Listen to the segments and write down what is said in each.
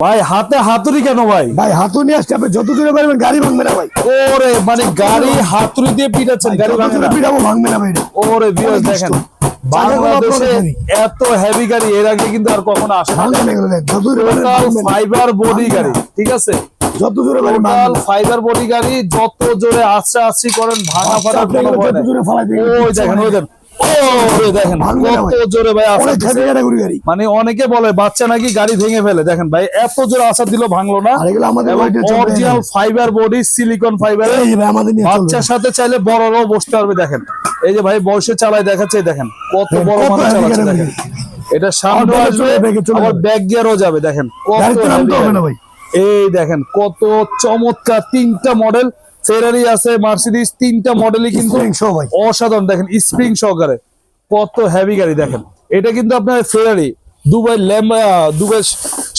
ভাই হাতে হাতুড়ি কেন ভাই? ভাই হাতু নিয়ে আপনি যত দূরে পারবেন গাড়ি ভাঙবে না ভাই। ওরে মানে গাড়ি হাতুড়ি দিয়ে পিটাচ্ছেন গাড়ি যত ভাঙে দূরে না? পিটাবো ভাঙবে না ভাই ওরে ভিউয়ার্স দেখেন বাংলাদেশে এত হেভি গাড়ি এর আগে কিন্তু আর কখনো আসে না। ভাঙবে ভাঙবে। ফাইবার বডি গাড়ি ঠিক আছে? যত পারবেন টোটাল ফাইবার বডি গাড়ি যত জোরে আস্তে আস্তে করেন ভাঙা ফাটা ফালাই দিবেন, ওই দেখেন ওই দেখেন। ওরে দেখেন কত জোরে ভাই মানে অনেকে বলে বাচ্চা নাকি গাড়ি ভেঙে ফেলে। দেখেন ভাই এত জোরে আসার দিল ভাঙলো না। Original fibre body silicon fibre বাচ্চার সাথে চাইলে বড়রাও বসতে পারবে দেখেন। এই যে ভাই বয়সে চালায় দেখাচ্ছে দেখেন। কত বড় মানুষ চালাচ্ছে দেখেন। এটা সামনে আসবে আবার। ব্যাক গিয়ারও যাবে দেখেন। কত এই দেখেন কত চমৎকার তিনটা মডেল ফেরারি আছে মার্সিডিজ তিনটা মডেলই কিন্তু অসাধারণ। দেখেন স্প্রিং সহকারে কত হেভি গাড়ি দেখেন। এটা কিন্তু আপনার ফেরারি দুবাই ল্যাম্বা দুবাই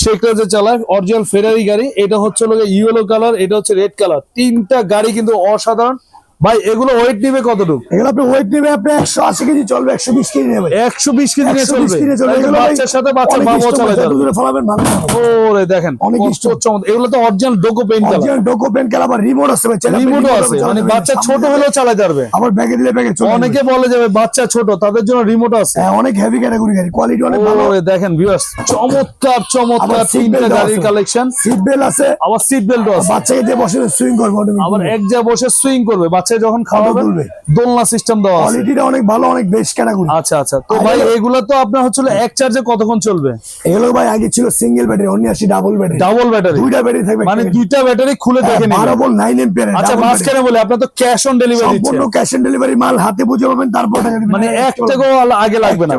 শেখরা যে চালায় অরিজিনাল ফেরারি গাড়ি এটা হচ্ছে ইয়েলো কালার এটা হচ্ছে রেড কালার তিনটা গাড়ি কিন্তু অসাধারণ। ভাই এগুলো ওয়েট নিবে কতটুকু? এগুলো আপনি ওয়েট নেবে আপনি একশো আশি কেজি চলবে একশো বিশ কেজি নেবে। একশো বিশ কেজি নিয়ে চলবে? এগুলো বাচ্চার সাথে বাচ্চা স্ট্রং, যাবে। দূরে ফলাবেন ভাই। ওরে দেখেন অনেক চমৎকার এগুলো তো original Duco paint colour original Duco paint খেলা আবার রিমোট আছে ভাই remote আছে মানে বাচ্চা ছোট হলেও চালাতে পারবে আবার ব্যাগে দিলে ব্যাগে চলে অনেকে বলে যাবে বাচ্চা ছোট তাদের জন্য রিমোট আছে। হ্যাঁ অনেক হেভি ক্যাটাগরি গাড়ি কোয়ালিটি অনেক ভালো। ওরে দেখেন ভিউয়ার্স চমৎকার চমৎকার তিনটা গাড়ির কালেকশন সিট বেল্ট আছে। আবার সিট বেল্টও আছে। বাচ্চাকে দিয়ে বসে সুইং করবে আবার এক জায়গায় বসে সুইং করবে বাচ্চা যখন খাওয়াবে দোলনা সিস্টেম দেওয়া আছে। কোয়ালিটিটা অনেক ভালো অনেক বেশ ক্যাটাগরি আচ্ছা আচ্ছা। তো ভাই এগুলো তো আপনার হচ্ছিল এক চার্জে কতক্ষণ চলবে? এগুলো ভাই আগে ছিল সিঙ্গেল ব্যাটারি অন্য আসি ডাবল ব্যাটারি ডাবল ব্যাটারি দুইটা ব্যাটারি থাকবে মানে দুইটা ব্যাটারি খুলে দেখে নিন এম্পিয়ার আচ্ছা মাঝখানে বলে আপনার তো ক্যাশ অন ডেলিভারি সম্পূর্ণ ক্যাশ অন ডেলিভারি মাল হাতে বুঝে পাবেন তারপর টাকা দিবেন। মানে এক টাকাও আগে লাগবে না।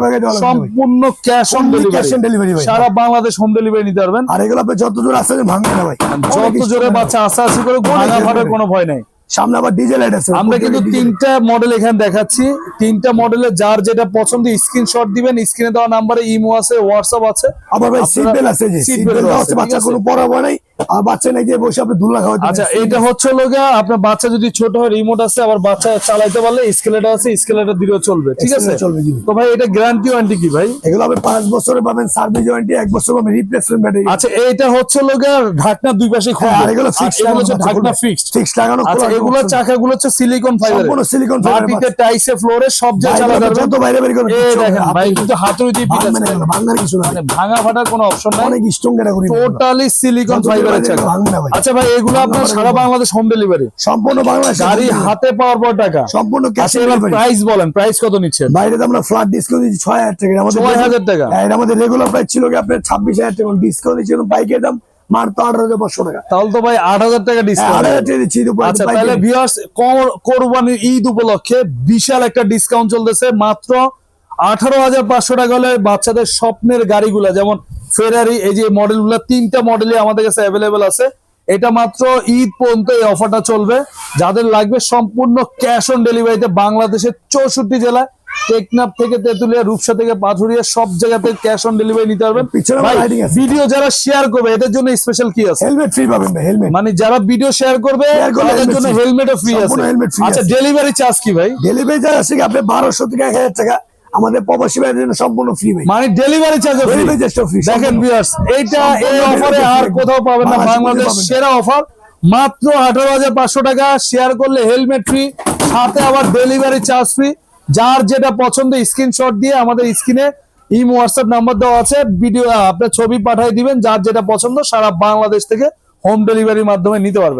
সম্পূর্ণ cash on delivery on delivery ভাই। সারা বাংলাদেশ হোম ডেলিভারি নিতে পারবেন। আর এগুলো আপনি যত দূর আসতে ভাঙবে না ভাই। যত জোরে বাচ্চা আস্তে আস্তে করে ভাঙা heavy ফাটার কোনো ভয় নাই। সামনে আবার ডিজেল লাইট আছে আমরা কিন্তু তিনটা মডেল এখানে দেখাচ্ছি। তিনটা মডেলে যার যেটা পছন্দ স্ক্রিনশট দিবেন স্ক্রিনে দেওয়া নাম্বারে ইমো আছে হোয়াটসঅ্যাপ আছে। আবার ভাই সিট বেল্ট আছে seat সিট বেল আছে, বাচ্চা? কোনো পড়াবো নাই। আর বাচ্চা নাই যে বসে আপনি দুলা খাওয়াতে আচ্ছা এটা হচ্ছে লোগা আপনার বাচ্চা যদি ছোট হয় রিমোট আছে আবার বাচ্চা চালাইতে পারলে স্কেলেটার আছে স্কেলেটার দিলেও চলবে ঠিক আছে? চলবে, তো ভাই এটা গ্যারান্টি ওয়ারেন্টি কি ভাই? এগুলো আপনি পাঁচ বছরে পাবেন সার্ভিস ওয়ারেন্টি বছর পাবেন রিপ্লেসমেন্ট ব্যাটারি আচ্ছা এইটা হচ্ছে লোগা ঢাকনা দুই পাশে খুলবে। আর এগুলো ফিক্স এগুলো হচ্ছে ঢাকনা ফিক্সড ফিক্স লাগানো আচ্ছা এগুলো চাকাগুলো হচ্ছে সিলিকন ফাইবার সম্পূর্ণ fiber মাটিতে টাইসে ফ্লোরে সব জায়গায় চালা যাবে। যত বাইরে বের এই দেখেন ভাই কিন্তু হাতুড়ি দিয়ে পিটাচ্ছে ভাঙার কিছু না। মানে ভাঙা ফাটার কোনো অপশন নাই। অনেক স্ট্রং ক্যাটাগরি টোটালি সিলিকন যত আচ্ছা ভাই এগুলো আপনার সারা বাংলাদেশ হোম ডেলিভারি সম্পূর্ণ বাংলাদেশ গাড়ি হাতে পাওয়ার পর টাকা। সম্পূর্ণ ক্যাশ আচ্ছা এবার প্রাইস বলেন প্রাইস কত নিচ্ছেন? বাইরে তো আমরা ফ্ল্যাট ডিসকাউন্ট দিচ্ছি ছয় হাজার টাকা। আমাদের ছয় হাজার টাকা? এটা আমাদের রেগুলার প্রাইস ছিল কি আপনার টাকা। ডিসকাউন্ট দিচ্ছি বাইকের দাম হাজার পাঁচশো টাকা। তাহলে তো ভাই আট হাজার টাকা হ্যাঁ, ডিসকাউন্ট আচ্ছা তাহলে ভিউয়ার্স কোরবানির ঈদ উপলক্ষে বিশাল একটা ডিসকাউন্ট চলতেছে মাত্র আঠারো হাজার পাঁচশো টাকা হলে বাচ্চাদের স্বপ্নের গাড়িগুলা যেমন ফেরারি এই যে মডেলগুলো তিনটা মডেলই আমাদের কাছে অ্যাভেলেবেল আছে। এটা মাত্র ঈদ পর্যন্ত এই অফারটা চলবে। যাদের লাগবে সম্পূর্ণ ক্যাশ অন ডেলিভারিতে বাংলাদেশের চৌষট্টি জেলায় টেকনাফ থেকে তেতুলিয়া রূপসা থেকে পাথুরিয়া সব জায়গাতে ক্যাশ অন ডেলিভারি নিতে পারবেন। ভিডিও যারা শেয়ার করবে এদের জন্য স্পেশাল কি আছে। হেলমেট ফ্রি পাবেন হেলমেট মানে যারা ভিডিও শেয়ার করবে তাদের জন্য হেলমেটও ফ্রি আছে। আচ্ছা ডেলিভারি চার্জ কি ভাই? ডেলিভারি চার্জ আছে আপনি বারোশো থেকে এক হাজার টাকা। আমাদের প্রবাসী ভাইয়ের জন্য সম্পূর্ণ ফ্রি মানে ডেলিভারি চার্জ ফ্রি ডেলিভারি চার্জটা ফ্রি দেখেন ভিউয়ার্স এইটা এই অফারে আর কোথাও পাবেন না। বাংলাদেশ সেরা অফার মাত্র আঠারো হাজার পাঁচশো টাকা। শেয়ার করলে হেলমেট ফ্রি সাথে আবার ডেলিভারি চার্জ ফ্রি যার যেটা পছন্দ স্ক্রিনশট দিয়ে আমাদের স্ক্রিনে ইম হোয়াটসঅ্যাপ নাম্বার দেওয়া আছে। ভিডিও আপনার ছবি পাঠিয়ে দিবেন। যার যেটা পছন্দ সারা বাংলাদেশ থেকে হোম ডেলিভারির মাধ্যমে নিতে পারবেন।